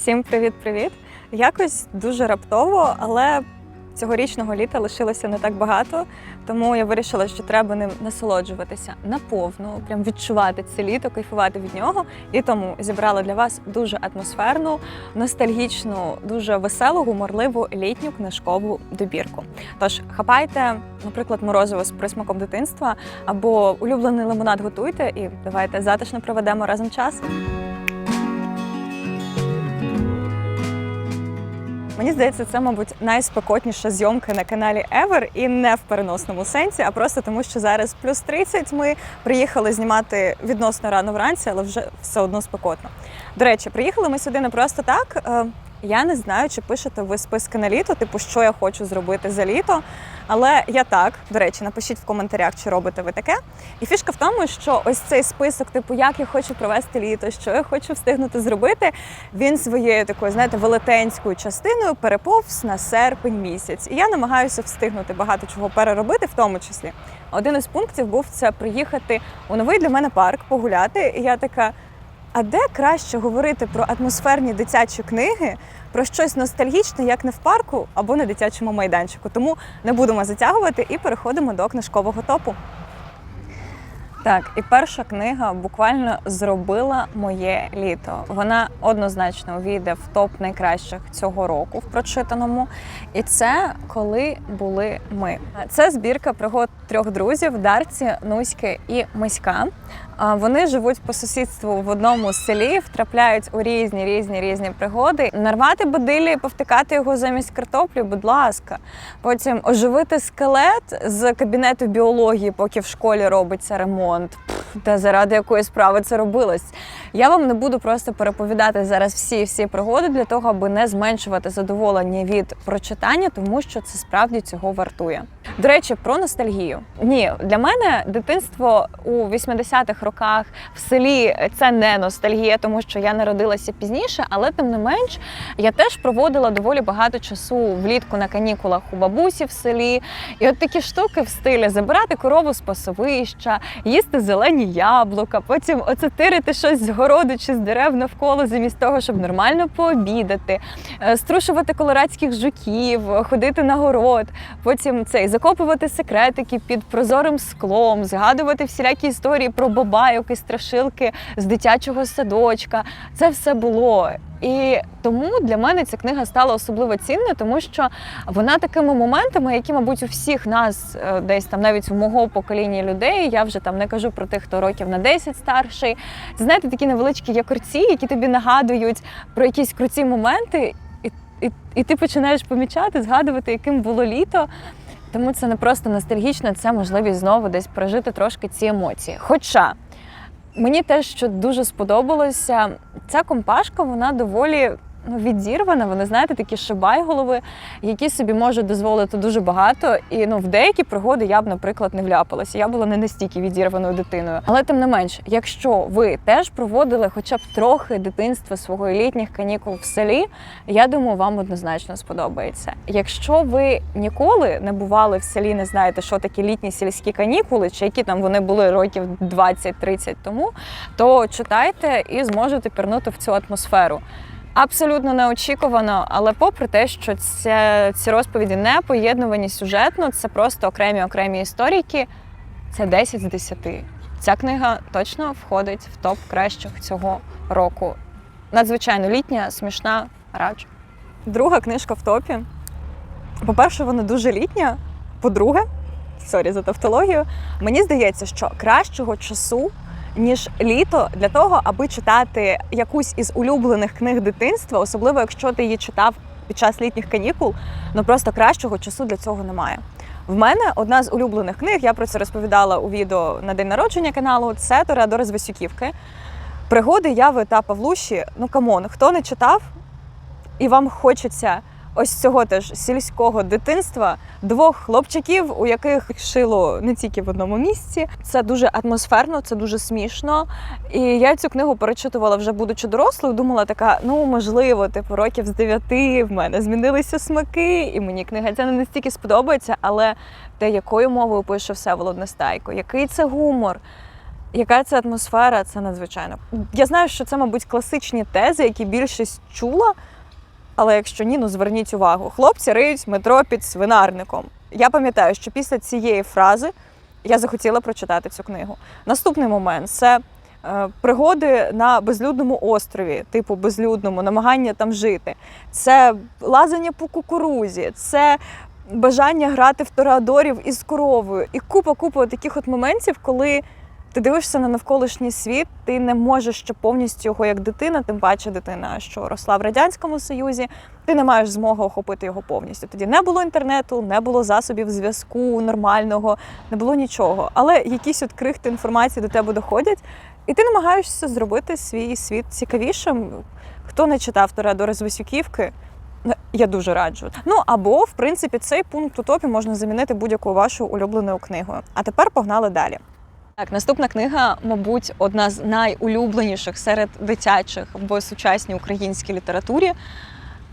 Всім привіт-привіт! Якось дуже раптово, але цьогорічного літа лишилося не так багато, тому я вирішила, що треба ним насолоджуватися наповну, прям відчувати це літо, кайфувати від нього. І тому зібрала для вас дуже атмосферну, ностальгічну, дуже веселу, гуморливу літню книжкову добірку. Тож хапайте, наприклад, морозиво з присмаком дитинства або улюблений лимонад готуйте і давайте затишно проведемо разом час. Мені здається, це, мабуть, найспекотніша зйомка на каналі Ever і не в переносному сенсі, а просто тому, що зараз плюс 30, Ми приїхали знімати відносно рано вранці, але вже все одно спекотно. До речі, приїхали ми сюди не просто так. Я не знаю, чи пишете ви списки на літо, типу, що я хочу зробити за літо. Але я так, до речі, напишіть в коментарях, чи робите ви таке. І фішка в тому, що ось цей список, типу, як я хочу провести літо, що я хочу встигнути зробити, він своєю такою, знаєте, велетенською частиною переповз на серпень місяць. І я намагаюся встигнути багато чого переробити, в тому числі. Один із пунктів був це приїхати у новий для мене парк, погуляти. І я така. А де краще говорити про атмосферні дитячі книги, про щось ностальгічне, як не в парку або на дитячому майданчику? Тому не будемо затягувати і переходимо до книжкового топу. Так, і перша книга буквально зробила моє літо. Вона однозначно увійде в топ найкращих цього року в прочитаному. І це коли були ми. Це збірка пригод трьох друзів Дарці, Нуськи і Миська. Вони живуть по сусідству в одному селі, втрапляють у різні різні різні пригоди. Нарвати бадилі, повтикати його замість картоплі, будь ласка. Потім оживити скелет з кабінету біології, поки в школі робиться ремонт. Пф, Та заради якої справи це робилось. Я вам не буду просто переповідати зараз всі всі пригоди для того, аби не зменшувати задоволення від прочитання, тому що це справді цього вартує. До речі, про ностальгію. Ні, для мене дитинство у 80-х роках в селі це не ностальгія, тому що я народилася пізніше, але тим не менш я теж проводила доволі багато часу влітку на канікулах у бабусі в селі. І от такі штуки в стилі забирати корову з пасовища, їсти зелені яблука, потім оцетирити щось з городу чи з дерев навколо, замість того, щоб нормально пообідати, е, струшувати колорадських жуків, ходити на город, потім цей закопувати секретики під прозорим склом, згадувати всілякі історії про бабайок і страшилки з дитячого садочка. Це все було. І тому для мене ця книга стала особливо цінною, тому що вона такими моментами, які, мабуть, у всіх нас е, десь там, навіть у мого покоління людей, я вже там не кажу про тих, хто років на 10 старший. Це знаєте, такі невеличкі якорці, які тобі нагадують про якісь круті моменти, і, і, і ти починаєш помічати, згадувати, яким було літо. Тому це не просто ностальгічно, це можливість знову десь прожити трошки ці емоції. Хоча мені теж що дуже сподобалося, ця компашка вона доволі ну, відірвана. Вони знаєте, такі шибайголови, які собі можуть дозволити дуже багато. І ну в деякі пригоди я б, наприклад, не вляпалася. Я була не настільки відірваною дитиною. Але тим не менш, якщо ви теж проводили хоча б трохи дитинства свого літніх канікул в селі, я думаю, вам однозначно сподобається. Якщо ви ніколи не бували в селі, не знаєте, що такі літні сільські канікули, чи які там вони були років 20-30 тому, то читайте і зможете пірнути в цю атмосферу. Абсолютно неочікувано, але попри те, що це, ці розповіді не поєднувані сюжетно, це просто окремі окремі історії, це 10 з 10. Ця книга точно входить в топ кращих цього року. Надзвичайно літня, смішна, раджу. Друга книжка в топі. По-перше, вона дуже літня. По-друге, сорі за тавтологію, мені здається, що кращого часу ніж літо для того, аби читати якусь із улюблених книг дитинства, особливо якщо ти її читав під час літніх канікул, ну просто кращого часу для цього немає. В мене одна з улюблених книг, я про це розповідала у відео на день народження каналу. Це Тореадор з Васюківки. Пригоди Яви та Павлуші. Ну камон, хто не читав і вам хочеться ось цього теж сільського дитинства, двох хлопчиків, у яких шило не тільки в одному місці. Це дуже атмосферно, це дуже смішно. І я цю книгу перечитувала вже будучи дорослою. Думала, така, ну можливо, типу років з дев'яти в мене змінилися смаки, і мені книга ця не настільки сподобається, але те, якою мовою пише Всеволод Нестайко, який це гумор. Яка це атмосфера? Це надзвичайно. Я знаю, що це, мабуть, класичні тези, які більшість чула. Але якщо ні, ну зверніть увагу. Хлопці риють метро під свинарником. Я пам'ятаю, що після цієї фрази я захотіла прочитати цю книгу. Наступний момент це е, пригоди на безлюдному острові, типу безлюдному, намагання там жити. Це лазання по кукурузі, це бажання грати в тореадорів із коровою. І купа-купа таких от моментів, коли ти дивишся на навколишній світ, ти не можеш ще повністю його як дитина, тим паче дитина, що росла в радянському союзі, ти не маєш змоги охопити його повністю. Тоді не було інтернету, не було засобів зв'язку нормального, не було нічого. Але якісь от крихти інформації до тебе доходять, і ти намагаєшся зробити свій світ цікавішим. Хто не читав Тореадори з Висюківки, ну, я дуже раджу. Ну або, в принципі, цей пункт у топі можна замінити будь-яку вашу улюбленою книгою. А тепер погнали далі. Так, наступна книга, мабуть, одна з найулюбленіших серед дитячих в сучасній українській літературі.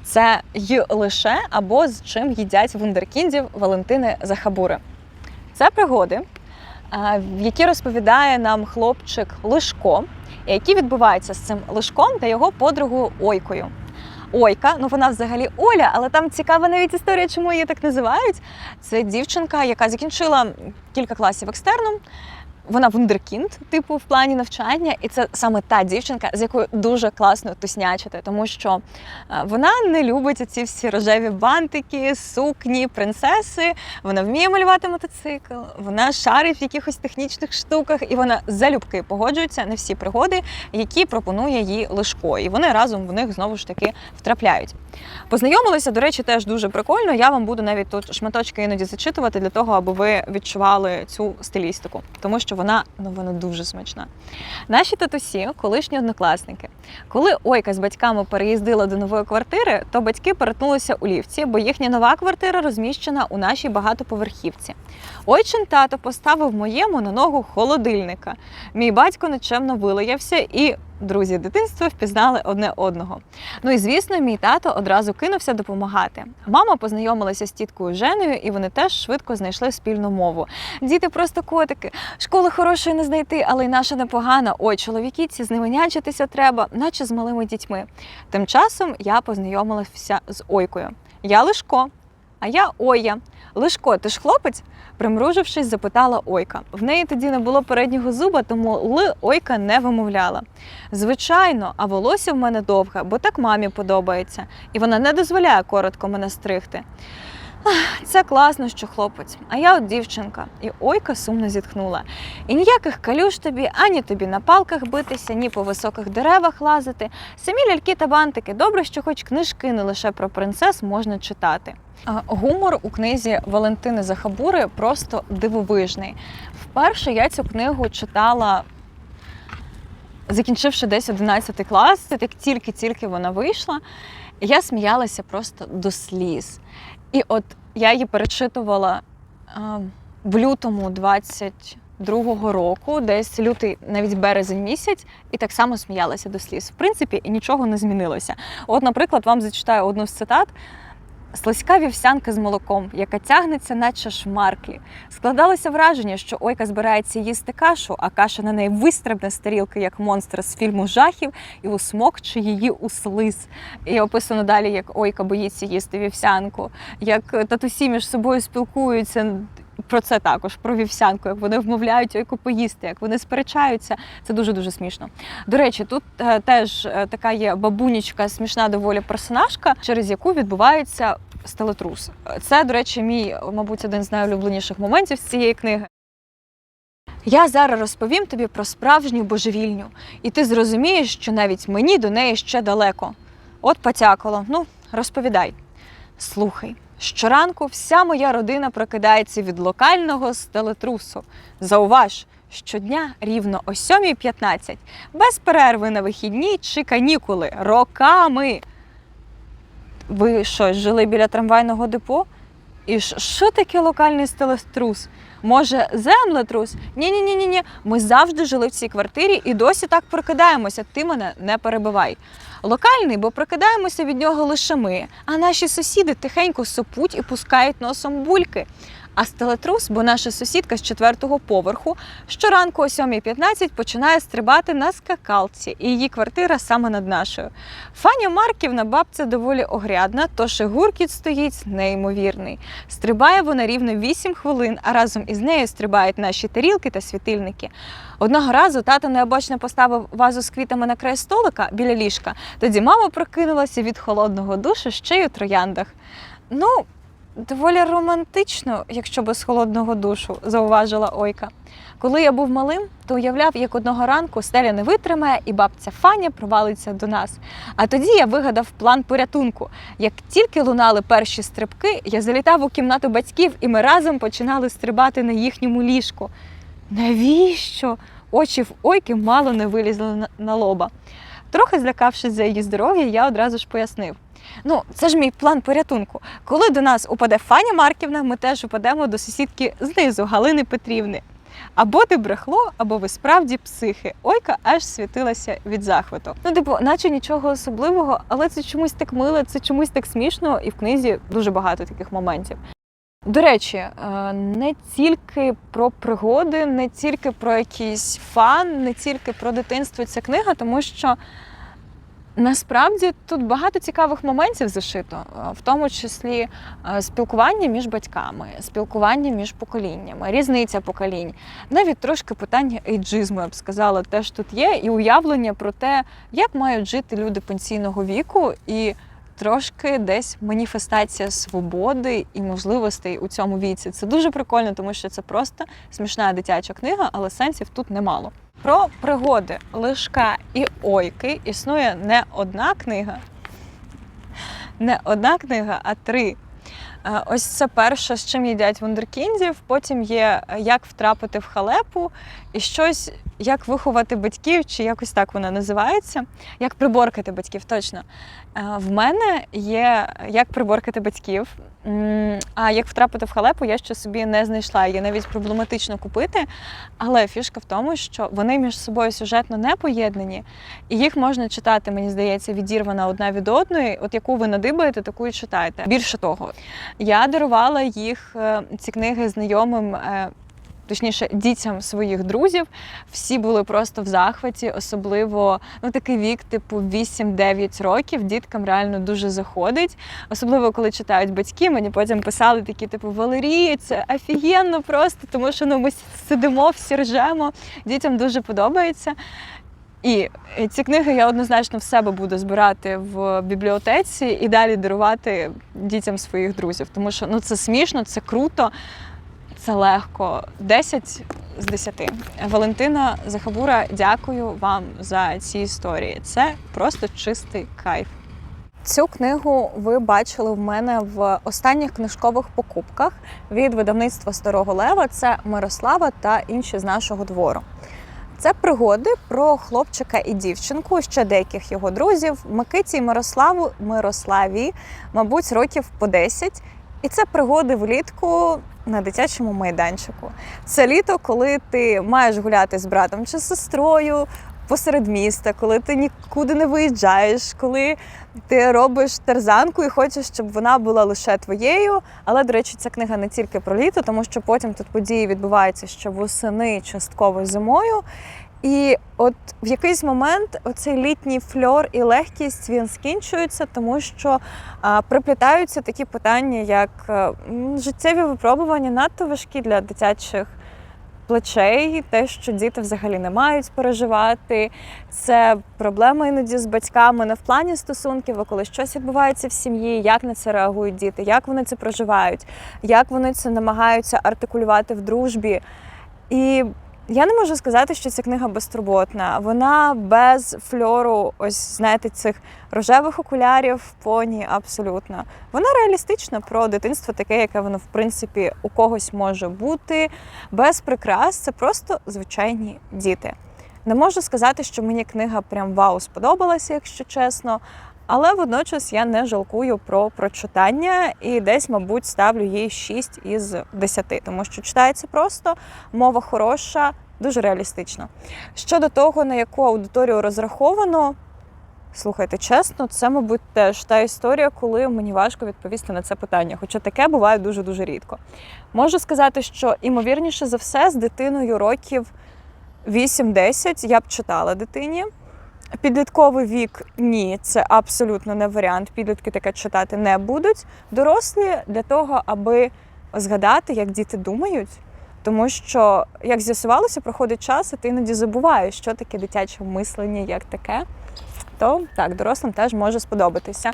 Це «Й лише або з чим їдять вундеркіндів Валентини Захабури. Це пригоди, в які розповідає нам хлопчик Лишко, які відбуваються з цим Лишком та його подругою Ойкою. Ойка, ну вона взагалі Оля, але там цікава навіть історія, чому її так називають. Це дівчинка, яка закінчила кілька класів екстерном. Вона вундеркінд, типу, в плані навчання, і це саме та дівчинка, з якою дуже класно туснячити, тому що е, вона не любить ці всі рожеві бантики, сукні, принцеси. Вона вміє малювати мотоцикл, вона шарить в якихось технічних штуках, і вона залюбки погоджується на всі пригоди, які пропонує їй Лишко. І вони разом в них знову ж таки втрапляють. Познайомилися, до речі, теж дуже прикольно. Я вам буду навіть тут шматочки іноді зачитувати для того, аби ви відчували цю стилістику, тому що вона ну вона дуже смачна. Наші татусі, колишні однокласники, коли Ойка з батьками переїздила до нової квартири, то батьки перетнулися у ліфті, бо їхня нова квартира розміщена у нашій багатоповерхівці. Ойчин тато поставив моєму на ногу холодильника. Мій батько нечемно вилаявся і. Друзі дитинства впізнали одне одного. Ну і звісно, мій тато одразу кинувся допомагати. Мама познайомилася з тіткою Женою, і вони теж швидко знайшли спільну мову. Діти просто котики, школи хорошої не знайти, але й наша непогана. Ой, чоловіки, ці з ними нянчитися треба, наче з малими дітьми. Тим часом я познайомилася з Ойкою. Я Лишко, а я Оя. Лишко, ти ж хлопець? Примружившись, запитала Ойка. В неї тоді не було переднього зуба, тому Л Ойка не вимовляла. Звичайно, а волосся в мене довге, бо так мамі подобається, і вона не дозволяє коротко мене стригти. Це класно, що хлопець, а я от дівчинка. І Ойка сумно зітхнула. І ніяких калюш тобі, ані тобі на палках битися, ні по високих деревах лазити. Самі ляльки та бантики. Добре, що хоч книжки не лише про принцес можна читати. Гумор у книзі Валентини Захабури просто дивовижний. Вперше я цю книгу читала. Закінчивши десь 11 клас, як тільки-тільки вона вийшла, я сміялася просто до сліз. І от я її перечитувала в лютому 22-го року, десь лютий, навіть березень місяць, і так само сміялася до сліз. В принципі, нічого не змінилося. От, наприклад, вам зачитаю одну з цитат. Слизька вівсянка з молоком, яка тягнеться, наче шмарклі. Складалося враження, що Ойка збирається їсти кашу, а каша на неї вистрибне з тарілки, як монстр з фільму жахів, і усмокче її у слиз. І описано далі, як Ойка боїться їсти вівсянку, як татусі між собою спілкуються. Про це також, про вівсянку, як вони вмовляють ойку поїсти, як вони сперечаються. Це дуже дуже смішно. До речі, тут е, теж е, така є бабунічка, смішна доволі персонажка, через яку відбувається стелетрус. Це, до речі, мій, мабуть, один з найулюбленіших моментів з цієї книги. Я зараз розповім тобі про справжню божевільню, і ти зрозумієш, що навіть мені до неї ще далеко. От потякало. Ну, розповідай. Слухай, щоранку вся моя родина прокидається від локального стелетрусу. Зауваж, щодня рівно о 7.15, без перерви на вихідні чи канікули, роками. Ви що, жили біля трамвайного депо? І що таке локальний стелетрус? Може, землетрус? Ні, ні, ні, ні, ні. Ми завжди жили в цій квартирі і досі так прокидаємося. Ти мене не перебивай. Локальний, бо прокидаємося від нього лише ми, а наші сусіди тихенько сопуть і пускають носом бульки. А стелетрус, бо наша сусідка з четвертого поверху, щоранку о 7.15 починає стрибати на скакалці, і її квартира саме над нашою. Фаня Марківна бабця доволі огрядна, тож і гуркіт стоїть неймовірний. Стрибає вона рівно 8 хвилин, а разом із нею стрибають наші тарілки та світильники. Одного разу тато необачно поставив вазу з квітами на край столика біля ліжка. Тоді мама прокинулася від холодного душу ще й у трояндах. Ну, доволі романтично, якщо без холодного душу, зауважила Ойка. Коли я був малим, то уявляв, як одного ранку стеля не витримає, і бабця Фаня провалиться до нас. А тоді я вигадав план порятунку. Як тільки лунали перші стрибки, я залітав у кімнату батьків, і ми разом починали стрибати на їхньому ліжку. Навіщо? Очі в ойки мало не вилізли на- лоба. Трохи злякавшись за її здоров'я, я одразу ж пояснив. Ну, це ж мій план порятунку. Коли до нас упаде Фаня Марківна, ми теж упадемо до сусідки знизу Галини Петрівни. Або ти брехло, або ви справді психи. Ойка аж світилася від захвату. Ну, типу, наче нічого особливого, але це чомусь так мило, це чомусь так смішно, і в книзі дуже багато таких моментів. До речі, е, не тільки про пригоди, не тільки про якийсь фан, не тільки про дитинство ця книга, тому що насправді тут багато цікавих моментів зашито, е, в тому числі е, спілкування між батьками, спілкування між поколіннями, різниця поколінь, навіть трошки питання ейджизму, я б сказала, теж тут є, і уявлення про те, як мають жити люди пенсійного віку, і трошки десь маніфестація свободи і можливостей у цьому віці. Це дуже прикольно, тому що це просто смішна дитяча книга, але сенсів тут немало. Про пригоди лишка і ойки існує не одна книга, не одна книга, а три. Е, Ось це перше, з чим їдять вундеркіндів. Потім є е, як втрапити в халепу, і щось як виховати батьків, чи якось так вона називається. Як приборкати батьків, точно. Е, В мене є як приборкати батьків. А як втрапити в халепу, я ще собі не знайшла. Її навіть проблематично купити. Але фішка в тому, що вони між собою сюжетно не поєднані, і їх можна читати, мені здається, відірвана одна від одної. От яку ви надибаєте, таку і читайте. Більше того, я дарувала їх е, ці книги знайомим. Точніше, дітям своїх друзів всі були просто в захваті, особливо ну такий вік, типу 8-9 років. Діткам реально дуже заходить. Особливо коли читають батьки. Мені потім писали такі, типу, Валерія, це офігенно просто, тому що ну ми сидимо, всі ржемо. Дітям дуже подобається. І ці книги я однозначно в себе буду збирати в бібліотеці і далі дарувати дітям своїх друзів. Тому що ну це смішно, це круто, це легко. 10 з 10. Валентина Захабура, дякую вам за ці історії. Це просто чистий кайф. Цю книгу ви бачили в мене в останніх книжкових покупках від видавництва Старого Лева. Це Мирослава та інші з нашого двору. Це пригоди про хлопчика і дівчинку, ще деяких його друзів, Микиті і Мирославу Мирославі, мабуть, років по 10. І це пригоди влітку на дитячому майданчику. Це літо, коли ти маєш гуляти з братом чи сестрою посеред міста, коли ти нікуди не виїжджаєш, коли ти робиш тарзанку і хочеш, щоб вона була лише твоєю. Але, до речі, ця книга не тільки про літо, тому що потім тут події відбуваються ще восени, частково зимою. І от в якийсь момент оцей літній фльор і легкість він скінчується, тому що а, приплітаються такі питання, як е, життєві випробування надто важкі для дитячих плечей, те, що діти взагалі не мають переживати. Це проблеми іноді з батьками не в плані стосунків, а коли щось відбувається в сім'ї, як на це реагують діти, як вони це проживають, як вони це намагаються артикулювати в дружбі. І я не можу сказати, що ця книга безтурботна. Вона без фльору, ось знаєте, цих рожевих окулярів, поні, абсолютно. Вона реалістична про дитинство, таке, яке воно в принципі у когось може бути. Без прикрас це просто звичайні діти. Не можу сказати, що мені книга прям вау сподобалася, якщо чесно. Але водночас я не жалкую про прочитання і десь, мабуть, ставлю їй 6 із 10, тому що читається просто, мова хороша, дуже реалістично. Щодо того, на яку аудиторію розраховано, Слухайте, чесно, це, мабуть, теж та історія, коли мені важко відповісти на це питання. Хоча таке буває дуже-дуже рідко. Можу сказати, що імовірніше за все, з дитиною років 8-10 я б читала дитині. Підлітковий вік ні, це абсолютно не варіант. Підлітки таке читати не будуть. Дорослі для того, аби згадати, як діти думають. Тому що, як з'ясувалося, проходить час, і ти іноді забуваєш, що таке дитяче мислення, як таке. То так, дорослим теж може сподобатися.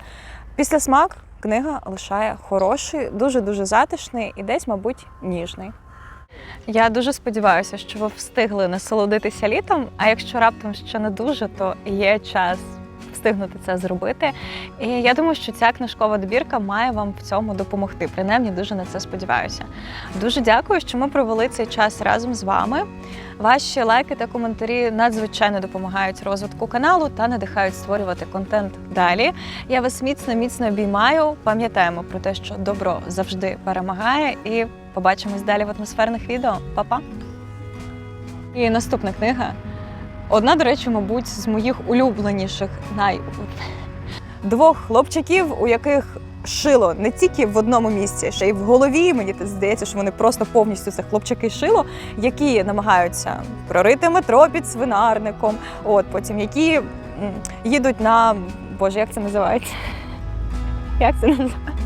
Після смак книга лишає хороший, дуже-дуже затишний і десь, мабуть, ніжний. Я дуже сподіваюся, що ви встигли насолодитися літом. А якщо раптом ще не дуже, то є час встигнути це зробити. І я думаю, що ця книжкова добірка має вам в цьому допомогти. Принаймні, дуже на це сподіваюся. Дуже дякую, що ми провели цей час разом з вами. Ваші лайки та коментарі надзвичайно допомагають розвитку каналу та надихають створювати контент далі. Я вас міцно, міцно обіймаю. Пам'ятаємо про те, що добро завжди перемагає, і побачимось далі в атмосферних відео. Па-па! І наступна книга. Одна, до речі, мабуть, з моїх улюбленіших най двох хлопчиків, у яких шило не тільки в одному місці, ще й в голові. Мені здається, що вони просто повністю це хлопчики шило, які намагаються прорити метро під свинарником. От потім які їдуть на боже, як це називається? Як це називається?